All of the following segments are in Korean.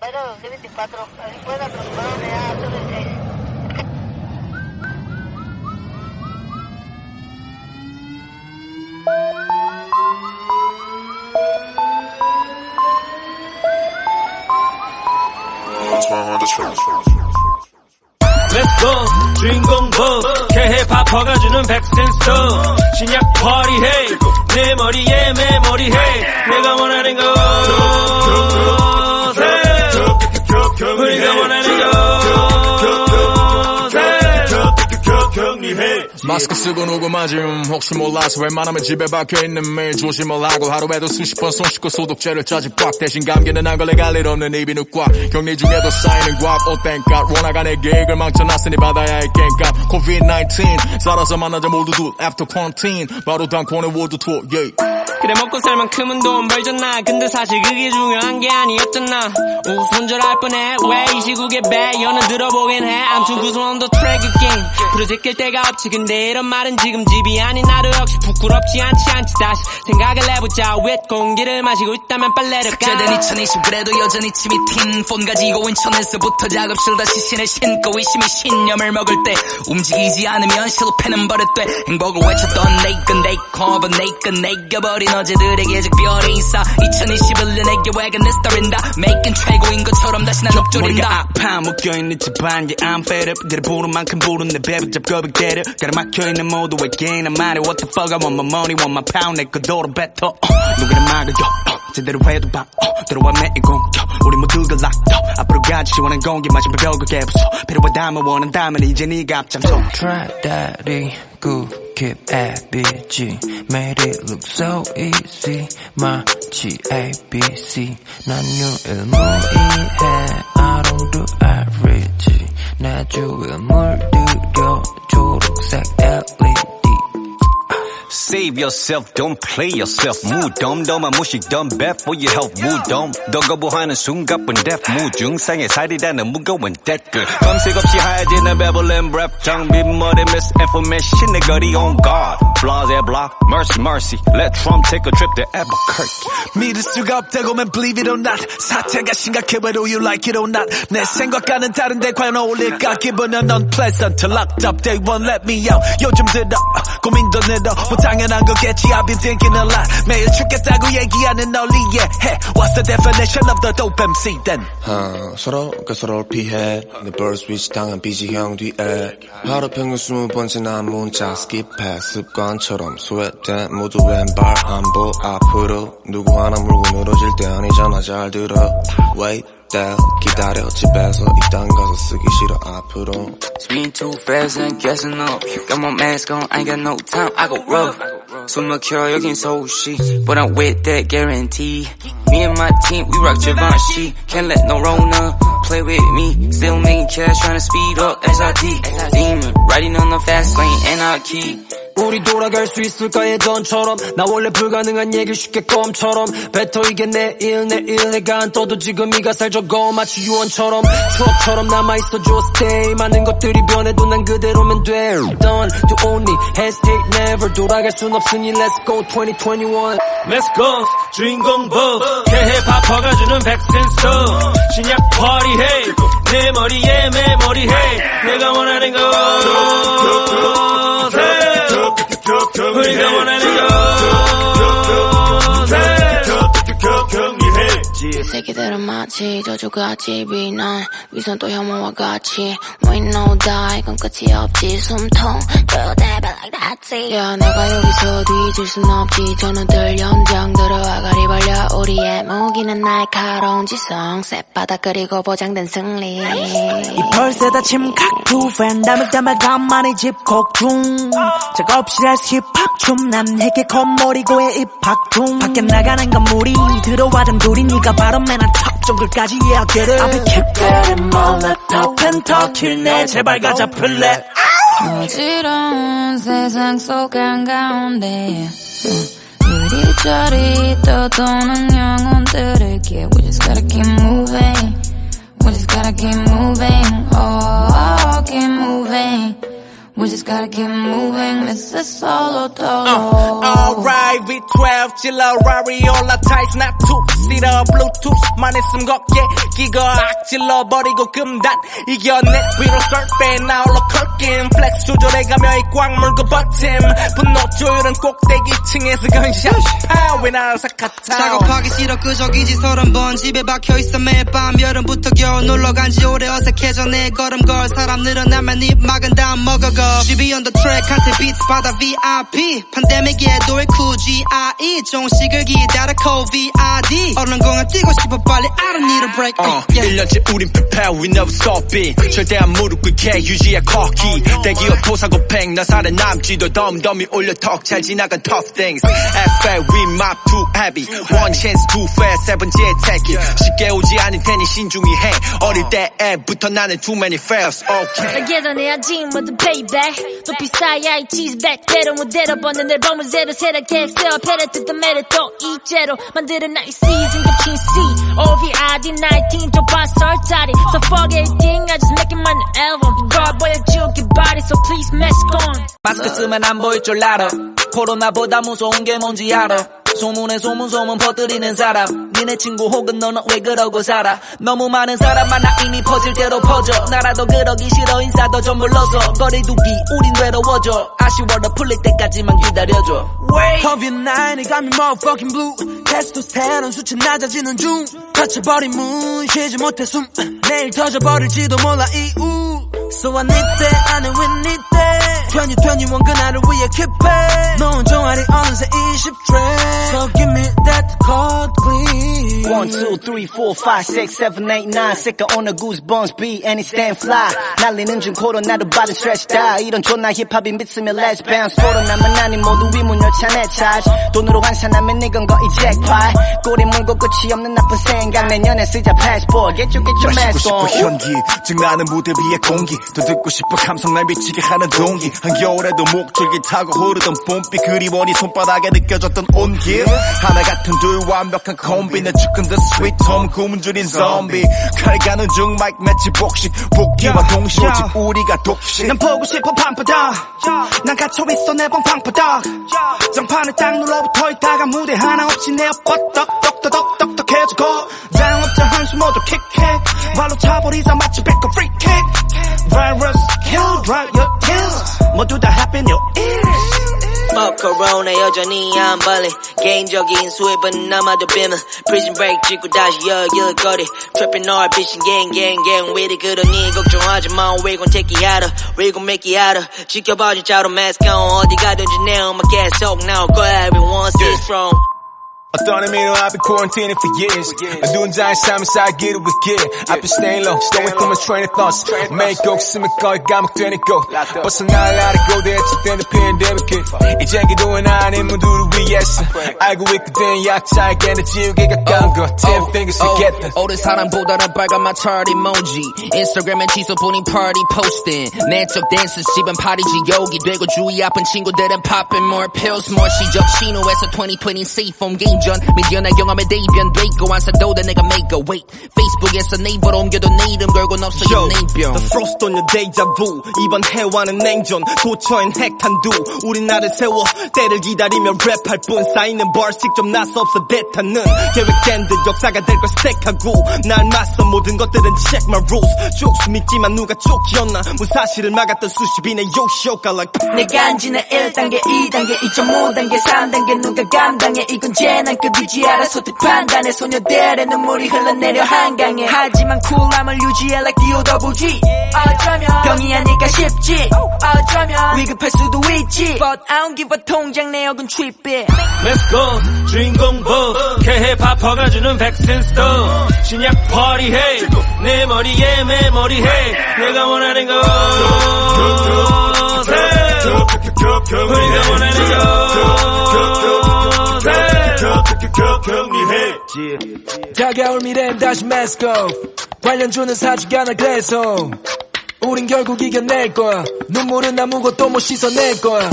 Bueno, 24, ahí pueda, pero bueno, ya, tú dices. Let's go 주인공 복 개해 파퍼가 주는 백센 스톤 신약 파리해 내 머리에 마스크 쓰고 누구 맞음. 혹시 몰라서 웬만하면 집에 박혀있는 매일 조심을 하고. 하루에도 수십 번 손 씻고 소독제를 짜지 꽉. 대신 감기는 안 걸려 갈일 없는 누꽉 격리 중에도 쌓이는 꽉 thank god 원화가 내 계획을 망쳐놨으니 받아야 할 깽값 COVID-19 살아서 만나자 모두 둘 after quarantine. 바로 단콘의 월드 투어 yeah. 그래 먹고 살 만큼은 돈 벌잖아 근데 사실 그게 중요한 게 아니었잖아 오 손절할 뻔해 왜 이 시국에 배연은 들어보긴 해 암튼 구성원도 트랙 게임 부르제낄 데가 없지 근데 이런 말은 지금 집이 아닌 나도 역시 부끄럽지 않지 않지 다시 생각을 해보자 왜 공기를 마시고 있다면 빨래를 까 삭제된 2020 그래도 여전히 침이 튄폰 가지고 인천에서부터 작업실 다시 신을 신고 의심이 신념을 먹을 때 움직이지 않으면 실패는 버릇돼 행복을 외쳤던 내건 내 커버 내건 내겨버린 어제들에게 작별의 인사 2021년의 계획은 내 스타일인다. Making 최고인 것처럼 다시 난 머리가 엎조린다. 아파. 묶여있는 집안에 I'm fed up. 그래 부른 만큼 부른 내 배부 잡거비 때려 가로막혀있는 모두에게 난 말해 What the fuck I want my money want my pound. 내 거도로 뱉어. 어, 누구를 막아요 어, 제대로 해도 봐. 어, 들어와 매이공 어, 우리 모두가 up 앞으로 가지 시원한 공기 마시며 벽을 깨부숴 필요하다면 원한다면 이제 네가 앞장서. Try daddy, good keep ABG Made it look so easy 마치 ABC 난 유일무이해 I don't do average 내 주위에 물들여 초록색 Save yourself, don't play yourself. 무덤덤한 무식덤, bad for your health. 무덤, 너 거부하는 숨가쁜 death. 무증상의 살이라는 무거운 댓글. 검색 없이 하얘지는 beverly breath. 장비머리 misinformation, 내 거리 on guard. Blase block, mercy, mercy. Let Trump take a trip to Albuquerque. 믿을 수가 없다고만 believe it or not 사태가 심각해 whether you like it or not 내 생각과는 다른데 과연 어울릴까 기분은 unpleasant locked up they won't let me out 요즘 들어 고민도 늘어 뭐 당연한 거겠지 I've been thinking a lot 매일 죽겠다고 얘기하는 널 이해해. What's the definition of the dope MC then? 어, 서로 그 서로를 피해. 내 bird switch 당한 삐지 형 뒤에. 하루 평균 스무 번 지난 문자 스킵해. 습관처럼 소외된 모두 왼발 한보 앞으로. 누구 하나 물고 늘어질 때 아니잖아. 잘 들어. Wait there 기다려 집에서 이딴 가서 쓰기 싫어 앞으로 Speeding too fast and gassing up. Got my mask on, I ain't got no time. I go rough. 숨 막혀 여긴 서울시, but I'm with that guarantee. Me and my team, we rock Givenchy. Can't let no Rona play with me. Still making cash, trying to speed up SID. Demon, riding on the fast lane, anarchy. 우리 돌아갈 수 있을까 예전처럼? 나 원래 불가능한 얘기 쉽게 껌처럼. 뱉어 이게 내일 내일 해가 안 떠도 지금 이가 살 적어 마치 유언처럼. 추억처럼 남아있어 줘 stay. 많은 것들이 변해도 난 그대로면 돼. Done to only hesitate never. 돌아갈 순 없으니 let's go 2021 Let's go. 주인공 복 개해 파퍼가 주는 백센 스톤 신약 파리해 내 머리에 메모리해 것 새끼들은 마치 저주같이 비난 위선도 혐오와 같이 We know die 이건 끝이 없지. 숨통 조대발 like that's 야 내가 여기서 뒤질 순 없지. 전우들 연장 들어와 가리 벌려 우리의 무기는 날카로운 지성. 쌔바닥 그리고 보장된 승리. 이 벌새다 침각 두 팬담을 담아 가만히 집콕 중 작업실에 힙합 춤난 핵의 겉머리고의 입학 중 밖에 나가는 건 무리 들어와 좀 둘이 네가 바로 탑 정글까지 it I'll be keep getting more laptop 펜터킬 내 제발 가자 플랫 어지러운 세상 속 한가운데 이리저리 떠도는 영혼들에게 We just gotta keep moving We just gotta keep moving Oh, keep moving We just gotta keep moving Miss 내 솔로도 Uh, alright, V12, 질러, 라리올라, 타이스, 나 툭시러, 블루투스만 있음 걷게, 기거 악질러 버리고 금단, 이겨내, 위로 썰빼, 나올라 컬긴, 플렉스 조절해가며 이꽉 물고 버팀, 분노 조율은 꼭대기 층에서 건샷, 파워에 나사카타. 작업하기 싫어 끄적이지 서른 번 집에 박혀있어 매일 밤 여름부터 겨울 놀러간 지 오래 어색해져 내 걸음 걸. 사람들은 나만 입 막은 다음 먹어가 GB on the track 한테 비트 받아 VIP 팬데믹에 도일 QGIE 종식을 기다려 COVID 얼른 공항 뛰고 싶어 빨리 I don't need a break 어, yeah. 1년째 우린 prepare we never stop it 절대 안 무릎 꿇게 유지해 cocky 대기업 토사고팽 나 살아남지도 덤덤이 올려 턱 잘 지나간 tough things FL we mop too heavy one chance too fast 세 번째 take it 쉽게 오지 않을 테니 신중히 해 어릴 때부터 나는 too many fails okay 예전에 아직 모두 payback 또 비싸야 이 cheese back 대로 무대로 버는 앨범을 새로 새로 객세어 패레트 더 매를 또 이제로 만드는 나의 season 겹친 C OVID 19 좁아 썰자리 So fuck everything I just making my new album 이걸 보여줄게 body so please mask on 마스크 쓰면 안 보일 줄 알아 코로나보다 무서운 게 뭔지 알아 소문에 소문 소문 퍼뜨리는 사람. 니네 친구 혹은 너는 왜 그러고 살아? 너무 많은 사람 만나 이미 퍼질 대로 퍼져. 나라도 그러기 싫어 인사도 좀 불러서 거리 두기 우린 괴로워져. 아쉬워도 풀릴 때까지만 기다려줘. COVID-19이 got me motherfucking blue. 테스토스테론 수치 낮아지는 중. 다쳐버린 문 쉬지 못해 숨 내일 터져버릴지도 몰라 이우 So I need that I know we need that 2021 그날을 위해 keep it 넌 종아리 어느새 20트랙 So give me that please One, two, three, four, five, six, seven, eight, nine. Sick on the goosebumps beat and it stand fly. 날리는 중 코로나도 받은 스트레스 다. 이런 존나 힙합이 믿으면 let's bounce. 코로나만 아닌 모두 위문 열차 내 차지. 돈으로 환산하면 이건 거의 잭팟. 꼬리 물고 끝이 없는 나쁜 생각. 내년에 쓰자 passport. Get your, get your 마시고 mask 싶어 on. 현기 증나는 무대 위의 공기 더 듣고 싶어 감성 날 미치게 하는 동기 한겨울에도 목줄기 타고 흐르던 봄비 그리워 네 손바닥에 느껴졌던 온기. 하나 같은 둘 완벽한 콤비. 내 축은 더 스윗 톰 구문 줄인 좀비 칼 가는 중 마이크 매치 복식. 복귀와 동시에 오직 우리가 독식. 난 보고 싶어 밤바다 난 갇혀있어 내방 방바닥 장판에 딱 눌러붙어 있다가 무대 하나 없이 내 뻗떡 떡떡떡떡떡해지고 장업자 한숨 모두 킥킥 발로 차버리자 마치 백업 프리킥 Virus kill drop your kills 모두 다 happy new ears Fuck corona 여전히 안 발리 개인적인 수입은 남아도 비밀 Prison break 찍고 다시 여길 거리 Tripping all bitching gang gang gang with it 그러니 걱정하지 마 We gon' take it out of We gon' make it out of 지켜봐 진짜로 mask on 어디 가든지 내 음악 계속 나올 거야 Everyone stay strong 어떤 의미로 I've been quarantining for years. 어두운 자의 삶을 살기를 위해 I've been staying low going through my train of thoughts. 매일 꼭 쓰면 거의 감옥되니까 벗어날 아래고 대체되는 팬데믹 이젠 기도는 아닌 모두를 위해서 알고 있거든 약자에게는 지우개 가까운 것 Ten fingers together 오랜 사람보다는 빨간 마찰 이모지 인스타그램엔 지소뿐인 파티 포스팅 내적 댄스 씹은 파리 지옥이 되고 주위 아픈 친구들은 popping more pills more. 시적 신호에서 2020 safe on game 전 미디어 나 경험에 대변돼 있고 안사도다 내가 make a 페이스 북에서 네이버로 옮겨도 내 이름 걸고는 없어 Yo, 이 네이병. The frost on your deja vu. 이번 해와는 냉전. 도처엔 핵탄두. 우린 나를 세워 때를 기다리며 랩할 뿐 쌓이는 벌 직접 나서 없어 대타는. 계획된 듯 역사가 될 걸 스택하고 날 맞선 모든 것들은 check my rules. 쭉 숨있지만 누가 쪽이었나. 무사실을 막았던 수십인의 요쇼가 like 내가 안지는 1단계 2단계 2.5단계 3단계. 누가 감당해? 이건 재난 급이지. 알아서 득 판단해. 소녀들의 눈물이 흘러내려 한강 에. 하지만 쿨함을 유지해 like D.O.W.G 어쩌면 병이 아닐까 싶지. 어쩌면 위급할 수도 있지. But I don't give a 통장 내역은 tripit Let's go. 주인공 부 개해 파퍼가 주는 백신 스토 신약 파리해. 내 머리에 메모리해. 내가 원하는 거 다가올 미래엔 다시 mask off 관련 주는 사직 하나 그래서 우린 결국 이겨낼 거야. 눈물은 아무것도 못 씻어낼 거야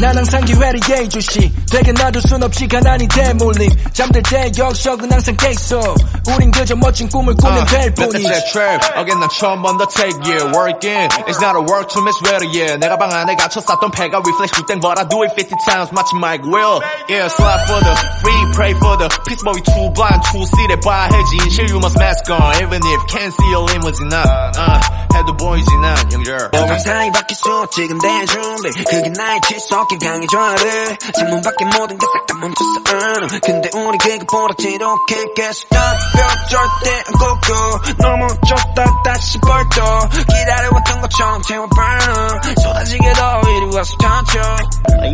난 항상 기회를 예의주시 되게 놔둘 순 없지 가난이 대물림 잠들 때 역적은 항상 깨있어 우린 그저 멋진 꿈을 꾸면 될 Let the 뿐이지 jet trap again 난 처음 번더 take yeah working It's not a work to miss better yeah 내가 방 안에 갇혀 쌌던 패가 reflex 땡 but I do it 50 times 마치 Mike Will Yeah slide for the free pray for the peace boy too blind too see that 봐야지 진실 you must mask on even if can't see your limousine uh, 해도 보이지 난 영절 감사히 바뀌었어 지금 내 준비 그게 나의 지 속이 강해져를. 창문 밖에 모든 게 싹 다 멈췄어. uh. 근데 우리 그거보다 지독해 계속 덤벼 절대 안 꺾여. 넘어졌다 다시 벌떡. 기다려왔던 것처럼 채워 burn. 쏟아지게 더 이리 와서 touch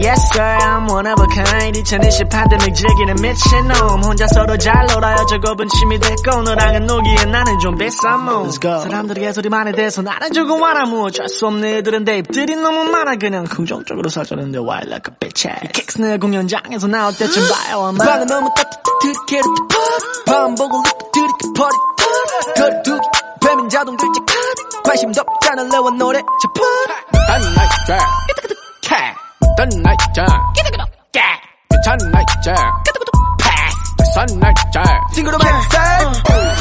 Yes sir, I'm one of a kind. 2020 팬데믹 즐기는 미친놈. 혼자 서로 잘 놀아요. 저거분 취미 됐고 너랑은 놀기에 나는 좀 비싼 몸. 사람들이 개소리만 해 대해서 나는 조금 와나무 어쩔 수 없는 애들은 대입들이 너무 많아. 그냥 긍정적으로 살자는데 why like a bitch 킥스 내 공연장에서 나올 때쯤 봐요 아마. 방은 너무 따뜻해 밤 보고 리프트리크 퍼리 거리 두기 뱀인 자동 들지 카드. 관심도 없잖아 레와 노래 저퍼 단 나이트 cat. 단 나이트 괜찮은 나이트 선 나이트 싱그러 백세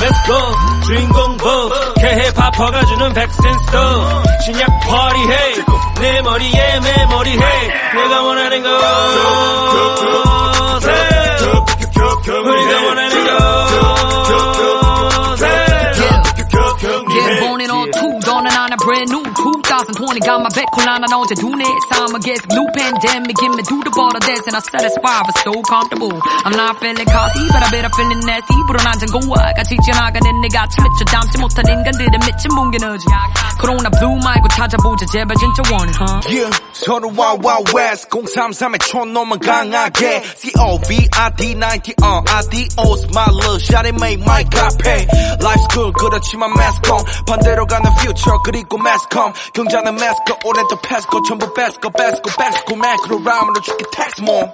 Let's go. 주인공 부 개해 파퍼가 주는 백신 스톱 신약 파리해. 내 머리에 메모리해. 내가 원하는 것 우리가 원하는 Get 2020. Got my back and on to next time. I guess new pandemic, give me do the border dance and I satisfy, but so comfortable. I'm not feeling cozy, but I bet I'm feeling nasty. 불은 한잔 고와 같이 지나가는 내가 참 미쳐 담지 못한 인간들의 미친 뭉개너지. 코로나 블루 말고 찾아보자 제발 진짜 원해, huh? Yeah, 서로 wild wild west 033의 촌놈은 강하게 COVID-19 uh, adios my love shawty make my copy Life's good 그렇지만 mask on 반대로 가는 future 그리고 mask on 경자는 pass go 전부 best go best go best go macro 라면으로 줄게 tax more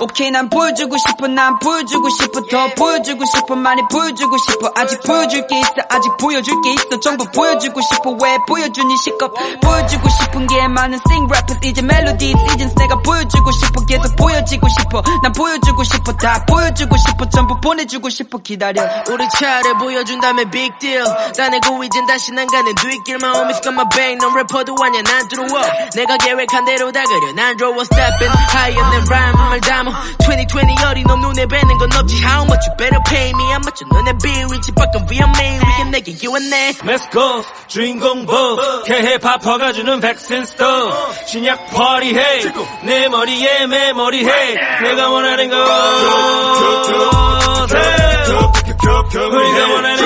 오케이 난 보여주고 싶어 난 보여주고 싶어. 더 보여주고 싶어 많이 보여주고 싶어. 아직 보여줄 게 있어 아직 보여줄 게 있어. 전부 보여주고 싶어 왜 보여주니 시겁? 보여주고 싶은 게 많은 sing rappers 이제 멜로디 seasons 내가 보여주고 싶어. 계속 보여지고 싶어 난 보여주고 싶어. 다 보여주고 싶어 전부 보내주고 싶어. 기다려. 우리 차를 보여준다면 big deal. 따내고 이젠 다시 난 가는 뒷길만 homies got my bang 넌 래퍼도 아냐 난 들어와. 내가 계획한 대로 다 그려. 난 draw stepping higher than rhyme 말 담아 2020 어린 놈 눈에 뵈는 건 없지 how much you better pay me how much 너네 bill 위치 밖은 위험해 위에 내게 you and 내 Let's go 주인공 부 개해 파퍼가 주는 백신 스톱 신약 파리해 내 머리에 메모리해 내가 원하는 것 우리가 원하는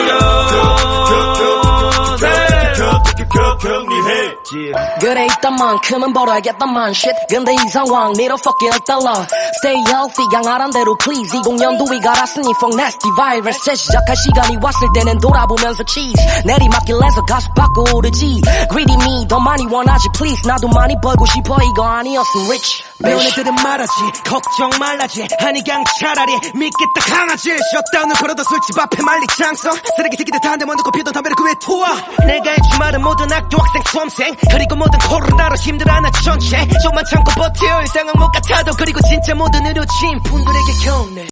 것 그래 있단 만큼은 벌어야겠다만 shit. 근데 이 상황 need a fucking 달러 stay healthy 양아란 대로 please. 20년도 가 알았으니 fuck nasty virus. 재시작할 시간이 왔을 때는 돌아보면서 cheese. 내리막길에서 가수 받고 오르지. Greedy me 더 많이 원하지 please. 나도 많이 벌고 싶어. 이거 아니었음 rich. 너네들은 말하지. 걱정 말라지. 아니 그냥 차라리 믿겠다 강아지. 셧다운을 걸어도 술집 앞에 말리 장성 쓰레기 새끼들 다 한대 먼저 피던 담배를 그 위에 투하 내가 해주말은 모든 학교 학생 수험생 그리고 모든 코로나로 힘들어하는 전체. 좀만 참고 버텨 일상은 못 같아도 그리고 진짜 모든 의료진 분들에게 경례